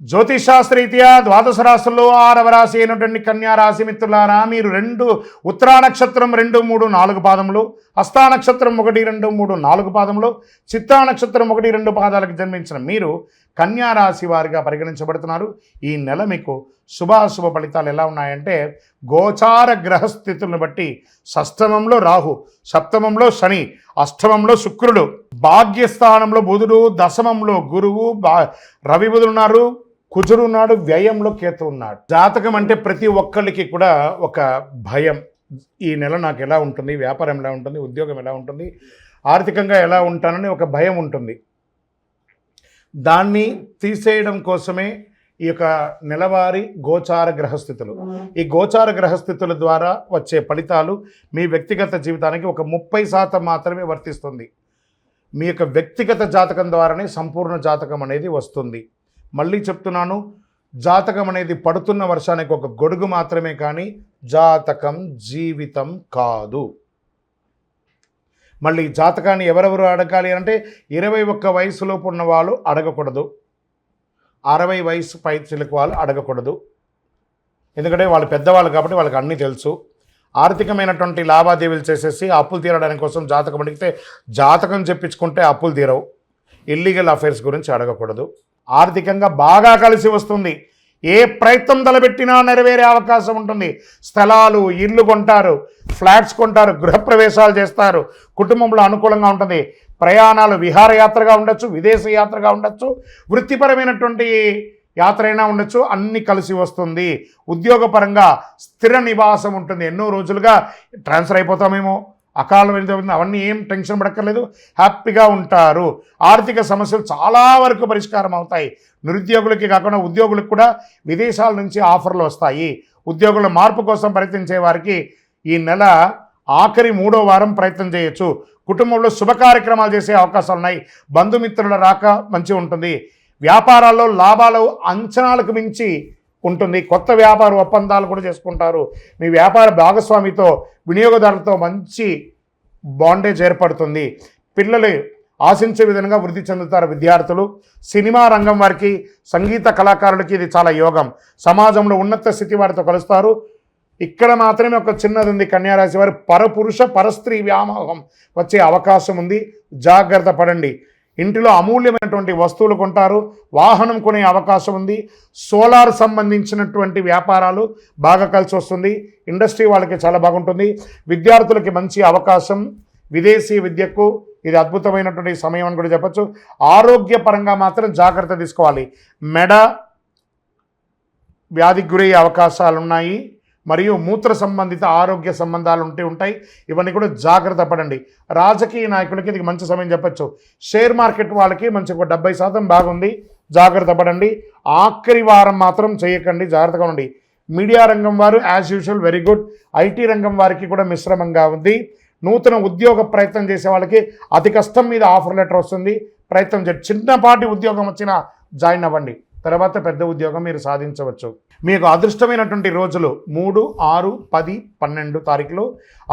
జ్యోతిషాస్త్రరీత్యా ద్వాదశ రాశుల్లో ఆరవ రాశి అయినటువంటి కన్యా రాశి మిత్రులారా మీరు రెండు ఉత్తరా నక్షత్రం రెండు మూడు నాలుగు పాదములు హస్తా నక్షత్రం ఒకటి రెండు మూడు నాలుగు పాదములు చిత్తా నక్షత్రం ఒకటి రెండు పాదాలకు జన్మించిన మీరు కన్యా రాశి వారిగా పరిగణించబడుతున్నారు. ఈ నెల మీకు శుభాశుభ ఫలితాలు ఎలా ఉన్నాయంటే గోచార గ్రహస్థితులను బట్టి షష్టమంలో రాహు సప్తమంలో శని అష్టమంలో శుక్రుడు భాగ్యస్థానంలో బుధుడు దశమంలో గురువు బా రవి బుధుడు ఉన్నారు కుజుడు ఉన్నాడు వ్యయంలో కేతు ఉన్నాడు. జాతకం అంటే ప్రతి ఒక్కరికి కూడా ఒక భయం. ఈ నెల నాకు ఎలా ఉంటుంది వ్యాపారం ఎలా ఉంటుంది ఉద్యోగం ఎలా ఉంటుంది ఆర్థికంగా ఎలా ఉంటానని ఒక భయం ఉంటుంది. దాన్ని తీసేయడం కోసమే ఈ యొక్క నెలవారీ గోచార గ్రహస్థితులు. ఈ గోచార గ్రహస్థితుల ద్వారా వచ్చే ఫలితాలు మీ వ్యక్తిగత జీవితానికి ఒక ముప్పై శాతం మాత్రమే వర్తిస్తుంది. మీ యొక్క వ్యక్తిగత జాతకం ద్వారానే సంపూర్ణ జాతకం అనేది వస్తుంది. మళ్ళీ చెప్తున్నాను జాతకం అనేది పడుతున్న వర్షానికి ఒక గొడుగు మాత్రమే కానీ జాతకం జీవితం కాదు. మళ్ళీ జాతకాన్ని ఎవరెవరు అడగాలి అంటే ఇరవై ఒక్క వయసులోపు ఉన్న వాళ్ళు అడగకూడదు. అరవై వయసు పై చిలుకు వాళ్ళు అడగకూడదు. ఎందుకంటే వాళ్ళు పెద్దవాళ్ళు కాబట్టి వాళ్ళకి అన్నీ తెలుసు. ఆర్థికమైనటువంటి లావాదేవీలు చేసేసి అప్పులు తీరడానికి కోసం జాతకం అడిగితే జాతకం చెప్పించుకుంటే అప్పులు తీరవు. ఇల్లీగల్ అఫైర్స్ గురించి అడగకూడదు. ఆర్థికంగా బాగా కలిసి వస్తుంది. ఏ ప్రయత్నం తలబెట్టినా నెరవేరే అవకాశం ఉంటుంది. స్థలాలు ఇల్లు కొంటారు ఫ్లాట్స్ కొంటారు గృహప్రవేశాలు చేస్తారు. కుటుంబంలో అనుకూలంగా ఉంటుంది. ప్రయాణాలు విహారయాత్రగా ఉండొచ్చు విదేశీ యాత్రగా ఉండొచ్చు. వృత్తిపరమైనటువంటి యాత్ర అయినా ఉండొచ్చు అన్ని కలిసి వస్తుంది. ఉద్యోగపరంగా స్థిర నివాసం ఉంటుంది. ఎన్నో రోజులుగా ట్రాన్స్ఫర్ అయిపోతామేమో అకాలం వెళ్తుంది అవన్నీ ఏం టెన్షన్ పడక్కర్లేదు. హ్యాపీగా ఉంటారు. ఆర్థిక సమస్యలు చాలా వరకు పరిష్కారం అవుతాయి. నిరుద్యోగులకి కాకుండా ఉద్యోగులకు కూడా విదేశాల నుంచి ఆఫర్లు వస్తాయి. ఉద్యోగుల మార్పు కోసం ప్రయత్నించే వారికి ఈ నెల ఆఖరి మూడో వారం ప్రయత్నం చేయొచ్చు. కుటుంబంలో శుభ కార్యక్రమాలు చేసే అవకాశాలు ఉన్నాయి బంధుమిత్రుల రాక మంచి ఉంటుంది. వ్యాపారాల్లో లాభాలు అంచనాలకు మించి ఉంటుంది. కొత్త వ్యాపార ఒప్పందాలు కూడా చేసుకుంటారు. మీ వ్యాపార భాగస్వామితో వినియోగదారులతో మంచి బాండేజ్ ఏర్పడుతుంది. పిల్లలు ఆశించే విధంగా వృద్ధి చెందుతారు విద్యార్థులు. సినిమా రంగం వారికి సంగీత కళాకారులకి ఇది చాలా యోగం. సమాజంలో ఉన్నత స్థితి వారితో కలుస్తారు. ఇక్కడ మాత్రమే ఒక చిన్నది ఉంది కన్యారాశి వారి. పరపురుష పరస్త్రీ వ్యామోహం వచ్చే అవకాశం ఉంది. జాగ్రత్త పడండి. ఇంటిలో అమూల్యమైనటువంటి వస్తువులు కొంటారు వాహనం కొనే అవకాశం ఉంది సోలార్ సంబంధించినటువంటి వ్యాపారాలు బాగా కలిసి వస్తుంది ఇండస్ట్రీ వాళ్ళకి చాలా బాగుంటుంది విద్యార్థులకి మంచి అవకాశం విదేశీ విద్యకు ఇది అద్భుతమైనటువంటి సమయం అని కూడా చెప్పచ్చు. ఆరోగ్యపరంగా మాత్రం జాగ్రత్త తీసుకోవాలి. మెడ వ్యాధికి గురయ్యే అవకాశాలు ఉన్నాయి మరియు మూత్ర సంబంధిత ఆరోగ్య సంబంధాలు ఉంటే ఉంటాయి. ఇవన్నీ కూడా జాగ్రత్త పడండి. రాజకీయ నాయకులకి ఇది మంచి సమయం చెప్పచ్చు. షేర్ మార్కెట్ వాళ్ళకి మంచి ఒక డెబ్బై శాతం బాగుంది. జాగ్రత్త పడండి. ఆఖరి వారం మాత్రం చేయకండి. జాగ్రత్తగా ఉండండి. మీడియా రంగం వారు as usual very good IT రంగం వారికి కూడా మిశ్రమంగా ఉంది. నూతన ఉద్యోగ ప్రయత్నం చేసే వాళ్ళకి అతి కష్టం మీద ఆఫర్ లెటర్ వస్తుంది. ప్రయత్నం చేయండి. చిన్నపాటి ఉద్యోగం వచ్చినా జాయిన్ అవ్వండి. తర్వాత పెద్ద ఉద్యోగం మీరు సాధించవచ్చు. మీకు అదృష్టమైనటువంటి రోజులు మూడు ఆరు పది పన్నెండు తారీఖులు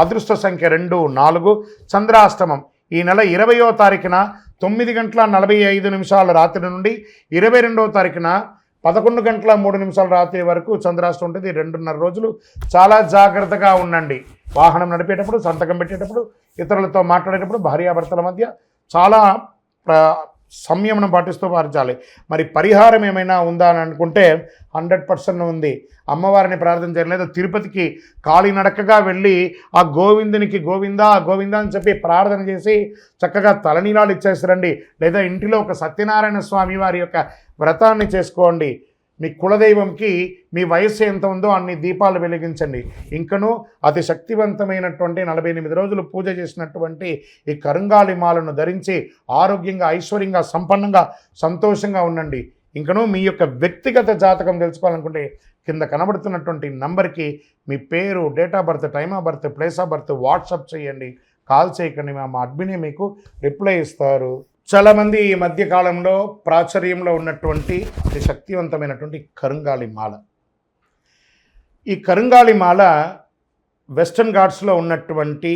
అదృష్ట సంఖ్య రెండు నాలుగు చంద్రాష్టమం. ఈ నెల ఇరవయో తారీఖున తొమ్మిది గంటల నలభై ఐదు నిమిషాల రాత్రి నుండి ఇరవై రెండవ తారీఖున పదకొండు గంటల మూడు నిమిషాల రాత్రి వరకు చంద్రాష్టం ఉంటుంది. రెండున్నర రోజులు చాలా జాగ్రత్తగా ఉండండి. వాహనం నడిపేటప్పుడు సంతకం పెట్టేటప్పుడు ఇతరులతో మాట్లాడేటప్పుడు భార్యాభర్తల మధ్య చాలా ప్ర సంయమనం పాటిస్తూ పాటించాలి మరి పరిహారం ఏమైనా ఉందా అని అనుకుంటే హండ్రెడ్ పర్సెంట్ ఉంది. అమ్మవారిని ప్రార్థన చేయలేదు తిరుపతికి కాలినడకగా వెళ్ళి ఆ గోవిందునికి గోవిందా గోవిందా అని చెప్పి ప్రార్థన చేసి చక్కగా తలనీలాలు ఇచ్చేసారండి లేదా ఇంటిలో ఒక సత్యనారాయణ స్వామి వారి యొక్క వ్రతాన్ని చేసుకోండి. మీ కులదైవంకి మీ వయస్సు ఎంత ఉందో అన్ని దీపాలు వెలిగించండి. ఇంకనూ అతి శక్తివంతమైనటువంటి నలభై ఎనిమిది రోజులు పూజ చేసినటువంటి ఈ కరుంగాలిమాలను ధరించి ఆరోగ్యంగా ఐశ్వర్యంగా సంపన్నంగా సంతోషంగా ఉండండి. ఇంకనూ మీ యొక్క వ్యక్తిగత జాతకం తెలుసుకోవాలనుకుంటే కింద కనబడుతున్నటువంటి నంబర్కి మీ పేరు date of birth time of birth place of birth WhatsApp చేయండి. కాల్ చేయకండి మా అడ్మినే మీకు రిప్లై ఇస్తారు. చాలామంది ఈ మధ్యకాలంలో ప్రాచుర్యంలో ఉన్నటువంటి అతి శక్తివంతమైనటువంటి కరుంగాలి మాల. ఈ కరుంగాలి మాల వెస్టర్న్ ఘాట్స్లో ఉన్నటువంటి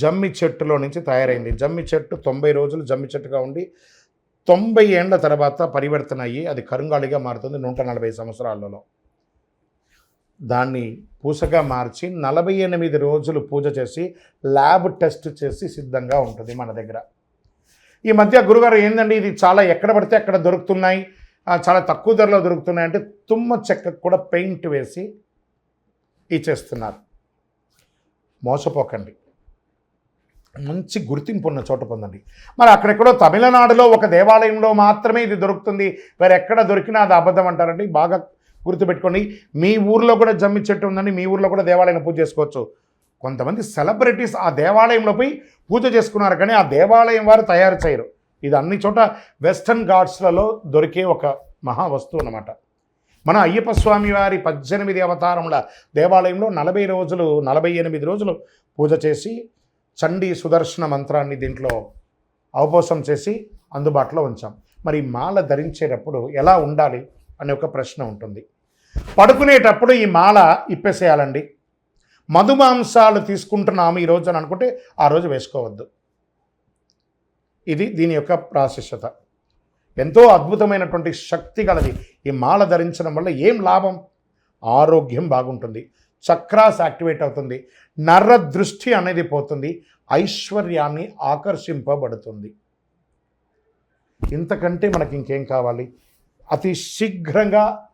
జమ్మి చెట్టులో నుంచి తయారైంది. జమ్మి చెట్టు తొంభై రోజులు జమ్మి చెట్టుగా ఉండి తొంభై ఏండ్ల తర్వాత పరివర్తన అయ్యి అది కరుంగాలిగా మారుతుంది నూట నలభై సంవత్సరాలలో. దాన్ని పూసగా మార్చి నలభై ఎనిమిది రోజులు పూజ చేసి ల్యాబ్ టెస్ట్ చేసి సిద్ధంగా ఉంటుంది మన దగ్గర. ఈ మధ్య గురుగారు ఏందండి? ఇది చాలా ఎక్కడ పడితే అక్కడ దొరుకుతున్నాయి. చాలా తక్కువ ధరలో దొరుకుతున్నాయి అంటే తుమ్మ చెక్కకు కూడా పెయింట్ వేసి ఇచ్చేస్తున్నారు. మోసపోకండి. మంచి గుర్తింపు ఉన్న చోట పొందండి. మరి అక్కడెక్కడో తమిళనాడులో ఒక దేవాలయంలో మాత్రమే ఇది దొరుకుతుంది. వేరే ఎక్కడ దొరికినా అది అబద్ధం అంటారండి. బాగా గుర్తుపెట్టుకోండి. మీ ఊర్లో కూడా జమ్మి చెట్టు ఉందండి. మీ ఊర్లో కూడా దేవాలయం పూజ చేసుకోవచ్చు. కొంతమంది సెలబ్రిటీస్ ఆ దేవాలయంలో పోయి పూజ చేసుకున్నారు కానీ ఆ దేవాలయం వారు తయారు చేయరు. ఇది అన్ని చోట వెస్టర్న్ ఘాట్స్లలో దొరికే ఒక మహా వస్తువు అన్నమాట. మన అయ్యప్ప స్వామి వారి పద్దెనిమిది అవతారముల దేవాలయంలో నలభై రోజులు నలభై ఎనిమిది రోజులు పూజ చేసి చండీ సుదర్శన మంత్రాన్ని దీంట్లో అవపోసం చేసి అందుబాటులో ఉంచాం. మరి మాల ధరించేటప్పుడు ఎలా ఉండాలి అనే ఒక ప్రశ్న ఉంటుంది. పడుకునేటప్పుడు ఈ మాల ఇప్పేసేయాలండి. మధుమాంసాలు తీసుకుంటున్నాము ఈ అని అనుకుంటే ఆ రోజు వేసుకోవద్దు. ఇది దీని యొక్క ప్రాశస్యత. ఎంతో అద్భుతమైనటువంటి శక్తి గలది. ఈ మాల ధరించడం వల్ల ఏం లాభం? ఆరోగ్యం బాగుంటుంది. చక్రాస్ యాక్టివేట్ అవుతుంది. నర్ర దృష్టి అనేది పోతుంది. ఐశ్వర్యాన్ని ఆకర్షింపబడుతుంది. ఇంతకంటే మనకి ఇంకేం కావాలి? అతి శీఘ్రంగా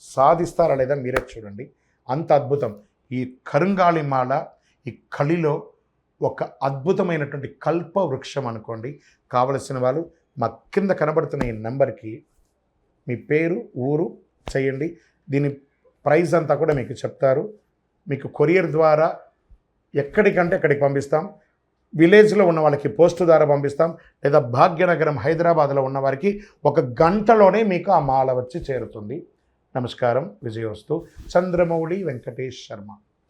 సాధిస్తారా లేదా మీరే చూడండి. అంత అద్భుతం. ఈ కరుంగాళిమాల ఈ కలిలో ఒక అద్భుతమైనటువంటి కల్ప వృక్షం అనుకోండి. కావలసిన వాళ్ళు మా కింద కనబడుతున్న ఈ నెంబర్కి మీ పేరు ఊరు చేయండి దీని ప్రైజ్ అంతా కూడా మీకు చెప్తారు. మీకు కొరియర్ ద్వారా ఎక్కడికంటే అక్కడికి పంపిస్తాం. విలేజ్లో ఉన్న వాళ్ళకి పోస్టు ద్వారా పంపిస్తాం. లేదా భాగ్యనగరం హైదరాబాద్లో ఉన్న వారికి ఒక గంటలోనే మీకు ఆ మాల వచ్చి చేరుతుంది. నమస్కారం విజయోస్తు. చంద్రమౌళి వెంకటేష్ శర్మ.